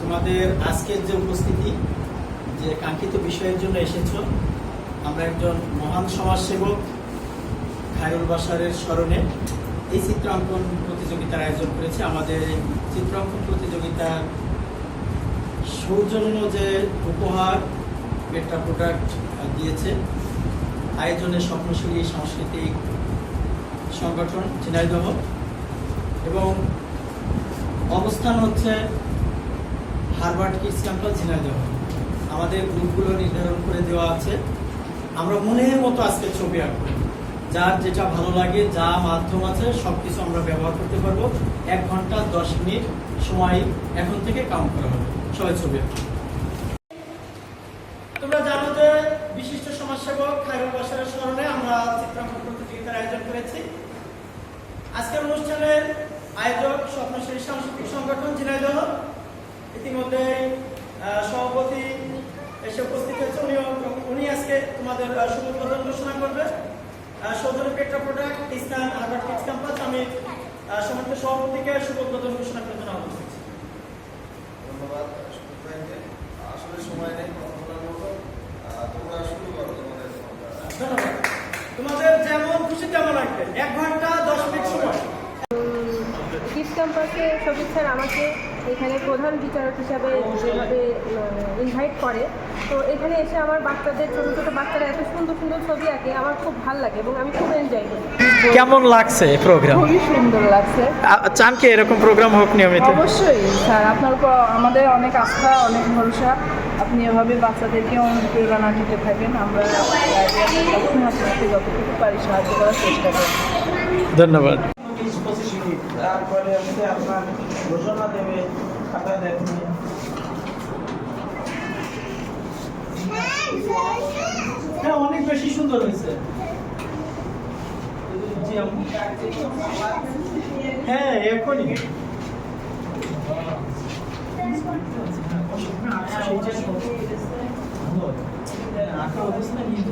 তোমাদের আজকের যে উপস্থিতি, যে কাঙ্ক্ষিত বিষয়ের জন্য এসেছ, আমরা একজন মহান সমাজসেবক খায়রুল বাসারের স্মরণে এই চিত্রাঙ্কন প্রতিযোগিতার আয়োজন করেছে। আমাদের চিত্রাঙ্কন প্রতিযোগিতার সৌজন্য যে উপহার পেট্রা প্রোডাক্ট দিয়েছে, আয়োজনে স্বপ্নশীলী সাংস্কৃতিক সংগঠন ঝিনাইদহ এবং অবস্থান হচ্ছে হারবার্ট কিডস ক্যাম্পাস ঝিনাইদহ। আমাদের গ্রুপগুলো নির্ধারণ করে দেওয়া আছে। আমরা মনের মতো আজকে ছবি আঁকবো। যার যেটা ভালো লাগে, যা মাধ্যম আছে সব কিছু আমরা ব্যবহার করতে পারব। এক ঘণ্টা, দশ মিনিট সময় এখন থেকে কাউন্ট করা হবে। সবাই ছবি তোমরা জানো যে বিশিষ্ট সমাজসেবক খায়রুল বাসারের স্মরণে আমরা চিত্রাঙ্কন প্রতিযোগিতার আয়োজন করেছি। আজকের অনুষ্ঠানের আয়োজক স্বপ্নশ্রী সাংস্কৃতিক সংগঠন ঝিনাইদহ ইতিমধ্যে সভাপতি এসে উপস্থিত হয়েছে। উনি উনি আজকে তোমাদের শুভ উদ্বোধন ঘোষণা করবে। সৌধুরী পেট্রা প্রোডাক্ট ইস্তান হার্ভার্ড কিডস ক্যাম্পাস আমি সমস্ত সভাপতিকে শুভ উদ্বোধন ঘোষণা করতে জন্য আহ্বান করছি ধন্যবাদ আসলে সময় নেই কথা বলার মতো। তোমরা শুরু করো তোমাদের ধন্যবাদ। তোমাদের যেমন খুশি তেমন রাখবে এক ঘণ্টা ক্যাম্পাসে সবিত স্যার আমাকে এখানে প্রধান বিচারক হিসাবে যেভাবে ইনভাইট করে তো এখানে এসে আমার বাচ্চাদের ছোটো ছোটো বাচ্চারা এত সুন্দর সুন্দর ছবি আঁকে আমার খুব ভালো লাগে এবং আমি খুব এনজয় করি। কেমন লাগছে প্রোগ্রাম খুবই সুন্দর লাগছে। চান কি এরকম প্রোগ্রাম হোক নিয়মিত? অবশ্যই স্যার আপনার উপর আমাদের অনেক আস্থা অনেক ভরসা। আপনি এভাবে বাচ্চাদেরকে অনুপ্রেরণা দিতে থাকেন আমরা যতটুকু পারি সাহায্য করার চেষ্টা করি ধন্যবাদ। তারপরে হচ্ছে আপনার ঘোষণা দেবে, খাতা দেখবে। হ্যাঁ অনেক বেশি সুন্দর হয়েছে। হ্যাঁ এখনই। আঁকা অবস্থা নিয়ে